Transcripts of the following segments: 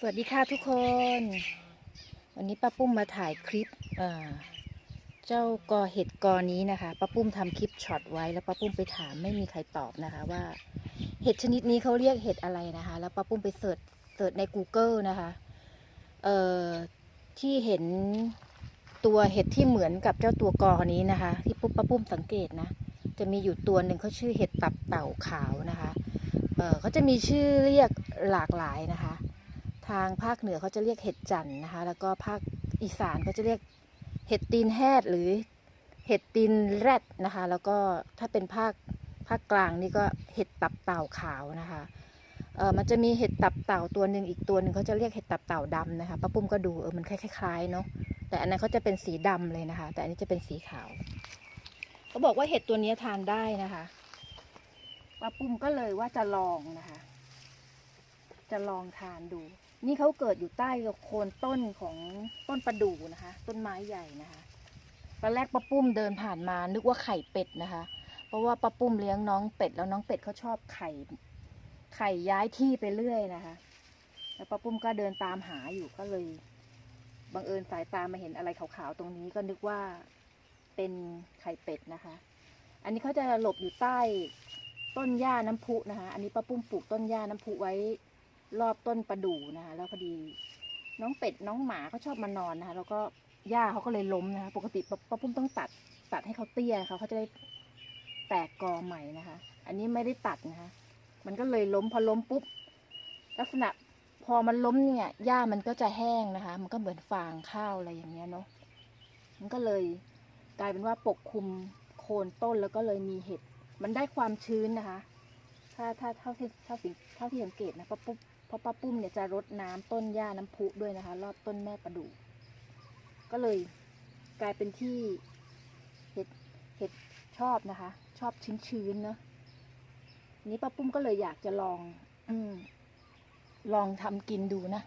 สวัสดีค่ะทุกคน วันนี้ป้าปุ้มมาถ่ายคลิปเจ้ากอเห็ดกอนี้นะคะป้าปุ้มทำคลิปช็อตไว้แล้วป้าปุ้มไปถามไม่มีใครตอบนะคะว่า เห็ดชนิดนี้เขาเรียกเห็ดอะไรนะคะ แล้วป้าปุ้มไปเสิร์ชเสิร์ชใน Google นะคะเอ่อที่เห็นตัวเห็ดที่เหมือนกับเจ้าตัวกอนี้นะคะ ที่ปุ๊บป้าปุ้มสังเกตนะจะมีอยู่ตัวหนึ่งเขาชื่อเห็ดตับเต่าขาวนะคะเออเขาจะมีชื่อเรียกหลากหลายนะคะ ทางภาคเหนือเขาจะเรียกเห็ดจันนะคะ แล้วก็ภาคอีสานเขาจะเรียกเห็ดตีนแฮดหรือเห็ดตีนแรดนะคะ แล้วก็ถ้าเป็นภาคภาคกลางนี่ก็เห็ดตับเต่าขาวนะคะเออมันจะมีเห็ดตับเต่าตัวหนึ่งอีกตัวหนึ่งเขาจะเรียกเห็ดตับเต่าดำนะคะป้าปุ้มก็ดูเออมันคล้ายๆเนาะแต่อันนั้นเขาจะเป็นสีดำเลยนะคะ แต่อันนี้จะเป็นสีขาวเขาบอกว่าเห็ดตัวนี้ทานได้นะคะป้าปุ้มก็เลยว่าจะลองนะคะ จะลองทานดู นี่เขาเกิดอยู่ใต้โคนต้นของต้นประดู่นะคะ ต้นไม้ใหญ่นะคะตอนแรกป้าปุ้มเดินผ่านมานึกว่าไข่เป็ดนะคะ เพราะว่าป้าปุ้มเลี้ยงน้องเป็ดแล้วน้องเป็ดเขาชอบไข่ ไข่ย้ายที่ไปเรื่อยนะคะ แล้วป้าปุ้มก็เดินตามหาอยู่ก็เลยบังเอิญสายตามาเห็นอะไรขาวๆตรงนี้ก็นึกว่าเป็นไข่เป็ดนะคะ อันนี้เขาจะหลบอยู่ใต้ต้นหญ้าน้ำพุนะคะ อันนี้ป้าปุ้มปลูกต้นหญ้าน้ำพุไว้ รอบต้นประดู่นะคะแล้วพอดีน้องเป็ดน้องหมาเขาชอบมานอนนะคะแล้วก็หญ้าเขาก็เลยล้มนะคะปกติป้าป้าปุ้มต้องตัดตัดให้เขาเตี้ยเขาเขาจะได้แตกกอใหม่นะคะ อันนี้ไม่ได้ตัดนะคะ มันก็เลยล้มพอล้มปุ๊บลักษณะพอมันล้มเนี่ยหญ้ามันก็จะแห้งนะคะ มันก็เหมือนฟางข้าวอะไรอย่างเงี้ยเนาะมันก็เลยกลายเป็นว่าปกคลุมโคนต้นแล้วก็เลยมีเห็ดมันได้ความชื้นนะคะ ถ้าถ้าเท่าที่เท่าที่เท่าที่สังเกตนะป้าปุ๊บ เพราะป้าปุ้มเนี่ยจะรดน้ำต้นหญ้าน้ำพุด้วยนะคะ รอบต้นแม่ประดู่ก็เลยกลายเป็นที่เห็ดเห็ดชอบนะคะ ชอบชื้นๆเนาะนี้ป้าปุ้มก็เลยอยากจะลอง อืลองทำกินดูนะ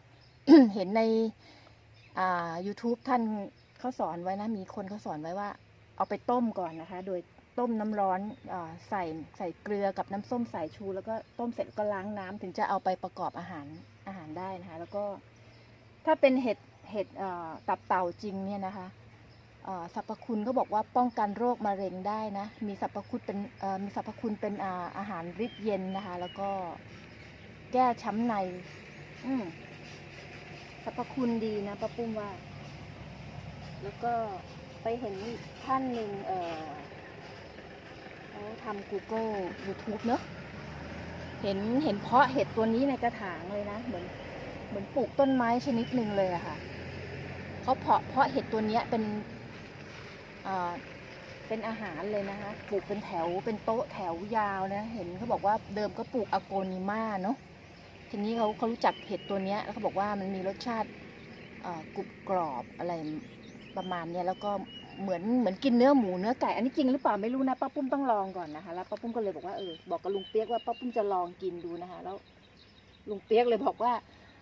เห็นในอ่า YouTube ท่านเขาสอนไว้นะ มีคนเขาสอนไว้ว่า เอาไปต้มก่อนนะคะ โดย ต้มน้ำร้อนอใส่ใส่เกลือกับน้ำส้มสายชู แล้วก็ต้มเสร็จก็ล้างน้ำถึงจะเอาไปประกอบอาหารอาหารได้นะคะ แล้วก็ถ้าเป็นเห็ดเห็ดตับเต่าจริงเนี่ยนะคะสรรพคุณเขาบอกว่าป้องกันโรคมะเร็งได้นะ มีสรรพคุณเป็นมีสรรพคุณเป็นอาอาหารฤทธิ์เย็นนะคะ แล้วก็แก้ช้ำใน อืสรรพคุณดีนะป้าปุ้มว่า แล้วก็ไปเห็นท่านหนึ่งเออ เขาทำ Google YouTube เนอะเห็นเห็นเพาะเห็ดตัวนี้ในกระถางเลยนะ เหมือนเหมือนปลูกต้นไม้ชนิดหนึ่งเลยอะค่ะเขาเพาะเพาะเห็ดตัวนี้เป็นอ่าเป็นอาหารเลยนะคะปลูกเป็นแถวเป็นโต๊ะแถวยาวนะ เห็นเขาบอกว่าเดิมก็ปลูกอโกนิมาเนาะทีนี้เขาเขารู้จักเห็ดตัวนี้แล้วเขาบอกว่ามันมีรสชาติกรุบกรอบอะไรประมาณเนี้ยแล้วก็ เหมือนเหมือนกินเนื้อหมูเนื้อไก่อันนี้จริงหรือเปล่าไม่รู้นะป้าปุ้มต้องลองก่อนนะคะแล้วป้าปุ้มก็เลยบอกว่าเออบอกกับลุงเปียกว่าป้าปุ้มจะลองกินดูนะคะแล้วลุงเปียกเลยบอกว่า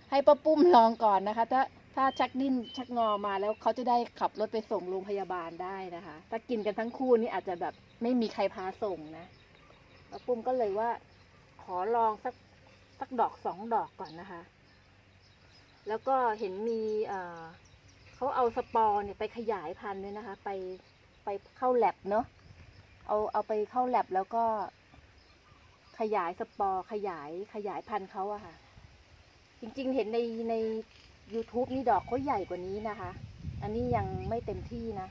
ให้ป้าปุ้มลองก่อนนะคะ ถ้าถ้าชักดิ้นชักงอมาแล้วเขาจะได้ขับรถไปส่งโรงพยาบาลได้นะคะ ถ้ากินกันทั้งคู่นี่อาจจะแบบไม่มีใครพาส่งนะป้าปุ้มก็เลยว่า ขอลองสักสักดอกสองดอกก่อนนะคะ แล้วก็เห็นมีเอ่อ เขาเอาสปอร์เนี่ยไปขยายพันธุ์ด้วยนะคะ ไปไปเข้าแลบเนาะเอาเอาไปเข้าแลบแล้วก็ ขยายสปอร์ขยายขยายพันธุ์เขาอะค่ะ จริงๆเห็นในใน YouTube นี่ดอกเขาใหญ่กว่านี้นะคะ อันนี้ยังไม่เต็มที่นะ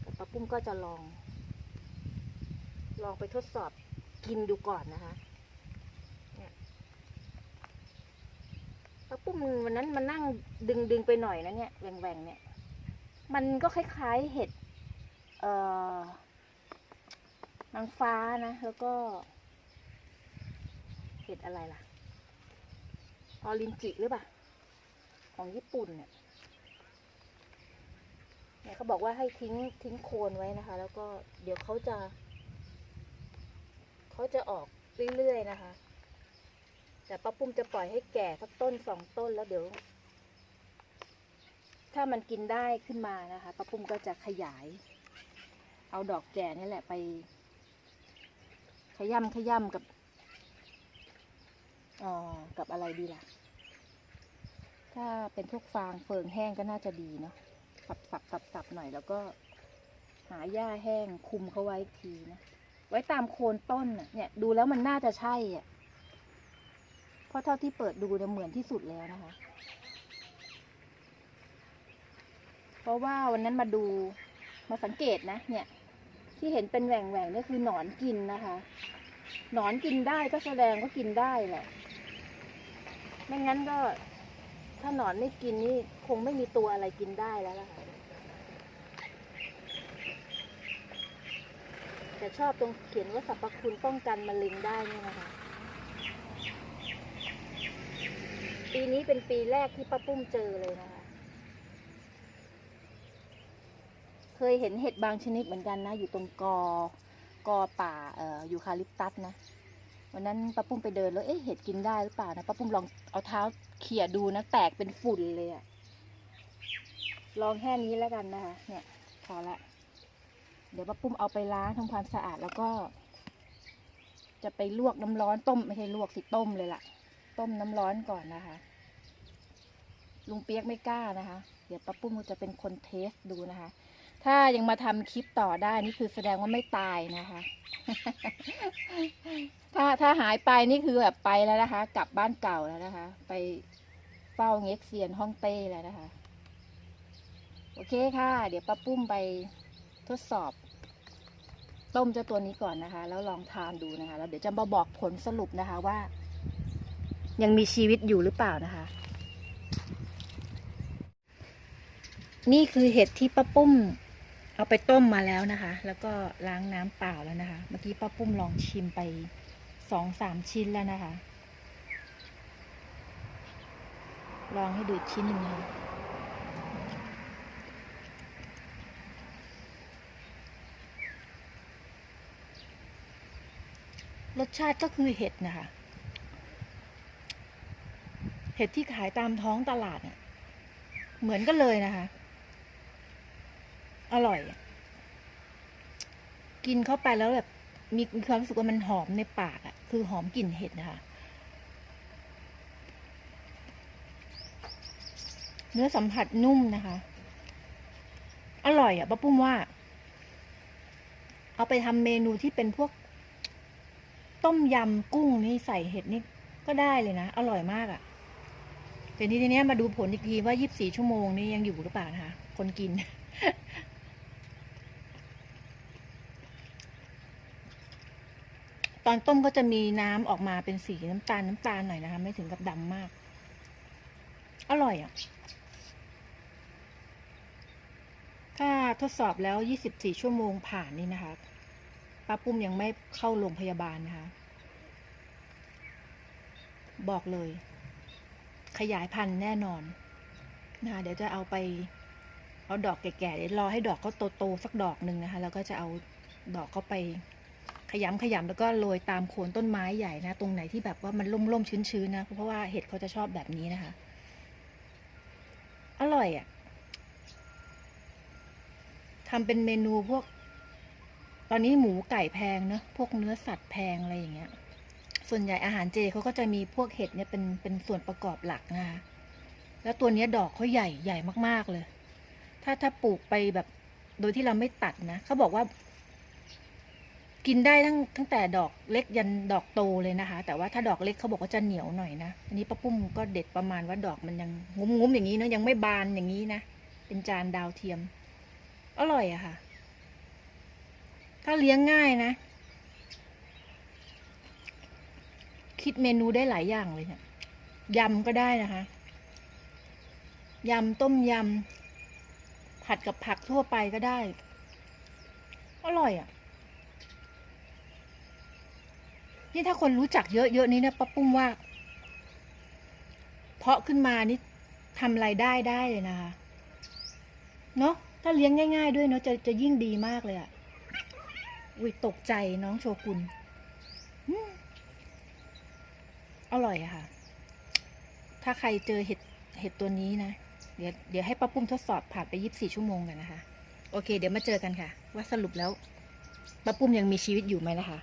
แต่ป้าปุ้มก็จะลอง ลองไปทดสอบกินดูก่อนนะคะ ป้าปุ้มวันนั้นมันนั่งดึงดึงไปหน่อยนะเนี่ยแหว่งแหว่งเนี่ย มันก็คล้ายๆเห็ด เอ่อนางฟ้านะ แล้วก็ เห็ดอะไรล่ะ ออรินจิหรือเปล่า ของญี่ปุ่นเนี่ยเนี่ยเขาบอกว่าให้ทิ้งทิ้งโคนไว้นะคะ แล้วก็เดี๋ยวเขาจะ เขาจะออกเรื่อยๆนะคะ แต่ป้าปุ้มจะปล่อยให้แก่สักต้นสองต้นแล้วเดี๋ยว ถ้ามันกินได้ขึ้นมานะคะป้าปุ้มก็จะขยาย เอาดอกแก่นี่แหละไป ขย่ำขย่ำกับออกับอะไรดีล่ะ ถ้าเป็นพวกฟางเฟิงแห้งก็น่าจะดีเนาะสับสับสับสับหน่อยแล้วก็ หาหญ้าแห้งคุมเขาไว้ทีนะไว้ตามโคนต้นเนี่ย ดูแล้วมันน่าจะใช่อะ เพราะเท่าที่เปิดดูเนี่ยเหมือนที่สุดแล้วนะคะ เพราะว่าวันนั้นมาดูมาสังเกตนะ เนี่ย ที่เห็นเป็นแหว่งแหว่งเนี่ยคือหนอนกินนะคะ หนอนกินได้ก็แสดงว่ากินได้แหละไม่งั้นก็ถ้าหนอนไม่กินนี่คงไม่มีตัวอะไรกินได้แล้วล่ะค่ะแต่ชอบตรงเขียนว่าสรรพคุณป้องกันมะเร็งได้นี่นะคะ ปีนี้เป็นปีแรกที่ป้าปุ้มเจอเลยนะคะ เคยเห็นเห็ดบางชนิดเหมือนกันนะ อยู่ตรงกอกอป่าเอ่อยูคาลิปตัสนะวันนั้นป้าปุ้มไปเดินแล้วเอ๊ะเห็ดกินได้หรือเปล่านะป้าปุ้มลองเอาเท้าเขี่ยดูนะแตกเป็นฝุ่นเลยอะลองแค่นี้แล้วกันนะคะ เนี่ยพอละเดี๋ยวป้าปุ้มเอาไปล้างทำความสะอาดแล้วก็ จะไปลวกน้ำร้อนต้มไม่ใช่ลวกสิต้มเลยล่ะ ต้มน้ำร้อนก่อนนะคะ ลุงเปียกไม่กล้านะคะ เดี๋ยวป้าปุ้มจะเป็นคนเทสดูนะคะ ถ้ายังมาทำคลิปต่อได้นี่คือแสดงว่าไม่ตายนะคะ ถ้าถ้าหายไปนี่คือแบบไปแล้วนะคะ กลับบ้านเก่าแล้วนะคะ ไปเฝ้าเง็กเซียนห้องเต้แล้วนะคะ โอเคค่ะ เดี๋ยวป้าปุ้มไปทดสอบต้มเจ้าตัวนี้ก่อนนะคะ แล้วลองทานดูนะคะ แล้วเดี๋ยวจะมาบอกผลสรุปนะคะว่า ยังมีชีวิตอยู่หรือเปล่านะคะ นี่คือเห็ดที่ป้าปุ้ม เอาไปต้มมาแล้วนะคะ แล้วก็ล้างน้ำเปล่าแล้วนะคะ เมื่อกี้ป้าปุ้มลองชิมไปสองสามชิ้นแล้วนะคะ ลองให้ดูชิ้นหนึ่งนะคะรสชาติก็คือเห็ดนะคะ เห็ดที่ขายตามท้องตลาดเนี่ยเหมือนกันเลยนะคะ อร่อย กินเข้าไปแล้วแบบมีมีความรู้สึกว่ามันหอมในปากอะ่ะ คือหอมกลิ่นเห็ดนะคะ เนื้อสัมผัสนุ่มนะคะ อร่อยอะ่ะป้าปุ้มว่า เอาไปทำเมนูที่เป็นพวก ต้มยำกุ้งนี่ใส่เห็ดนี่ก็ได้เลยนะ อร่อยมากอะ่ะ แต่ทีนี้มาดูผลอีกทีว่า 24 ชั่วโมงนี่ยังอยู่หรือเปล่านะคะ คนกิน ตอนต้มก็จะมีน้ำออกมาเป็นสีน้ำตาลน้ำตาลหน่อยนะคะ ไม่ถึงกับดำมาก อร่อยอะ่ะ ถ้าทดสอบแล้ว 24 ชั่วโมงผ่านนี่นะคะป้าปุ้มยังไม่เข้าโรงพยาบาลนะคะ บอกเลย ขยายพันธุ์แน่นอนนะคะเดี๋ยวจะเอาไป เอาดอกแก่ๆเดี๋ยวรอให้ดอกเขาโตๆสักดอกหนึ่งนะคะ แล้วก็จะเอาดอกเขาไป ขยำขยำแล้วก็โรยตามโคนต้นไม้ใหญ่นะ ตรงไหนที่แบบว่ามันร่มๆชื้นๆนะ เพราะว่าเห็ดเขาจะชอบแบบนี้นะคะ อร่อยอะ่ะทำเป็นเมนูพวก ตอนนี้หมูไก่แพงเนอะพวกเนื้อสัตว์แพงอะไรอย่างเงี้ย ส่วนใหญ่อาหารเจเขาก็จะมีพวกเห็ดเนี่ยเป็นเป็นส่วนประกอบหลักนะคะแล้วตัวนี้ดอกเขาใหญ่ใหญ่มากๆเลย ถ้าถ้าปลูกไปแบบโดยที่เราไม่ตัดนะเขาบอกว่า กินได้ตั้งตั้งแต่ดอกเล็กยันดอกโตเลยนะคะ แต่ว่าถ้าดอกเล็กเขาบอกว่าจะเหนียวหน่อยนะอันนี้ป้าปุ้มก็เด็ดประมาณว่าดอกมันยังงุ้มงุ้มๆอย่างนี้เนอะยังไม่บานอย่างนี้นะเป็นจานดาวเทียม อร่อยอะค่ะ ถ้าเลี้ยงง่ายนะ คิดเมนูได้หลายอย่างเลยเนี่ยยำก็ได้นะคะยำต้มยำผัดกับผักทั่วไปก็ได้ อร่อยอะ่ะ นี่ถ้าคนรู้จักเยอะๆนี่นะป้าปุ้มว่า เพาะขึ้นมานี่ทำรายได้ได้เลยนะคะ เนาะถ้าเลี้ยงง่าย ๆ ด้วยเนาะจะจะยิ่งดีมากเลยอะ่ะอุ้ยตกใจน้องโชกุน อร่อยอะค่ะ ถ้าใครเจอเห็ดเห็ดตัวนี้นะ เดี๋ยวเดี๋ยวให้ป้าปุ้มทดสอบผ่านไปยี่สิบสี่ชั่วโมงกันนะคะ โอเค เดี๋ยวมาเจอกันค่ะ ว่าสรุปแล้วป้าปุ้มยังมีชีวิตอยู่ไหมนะคะ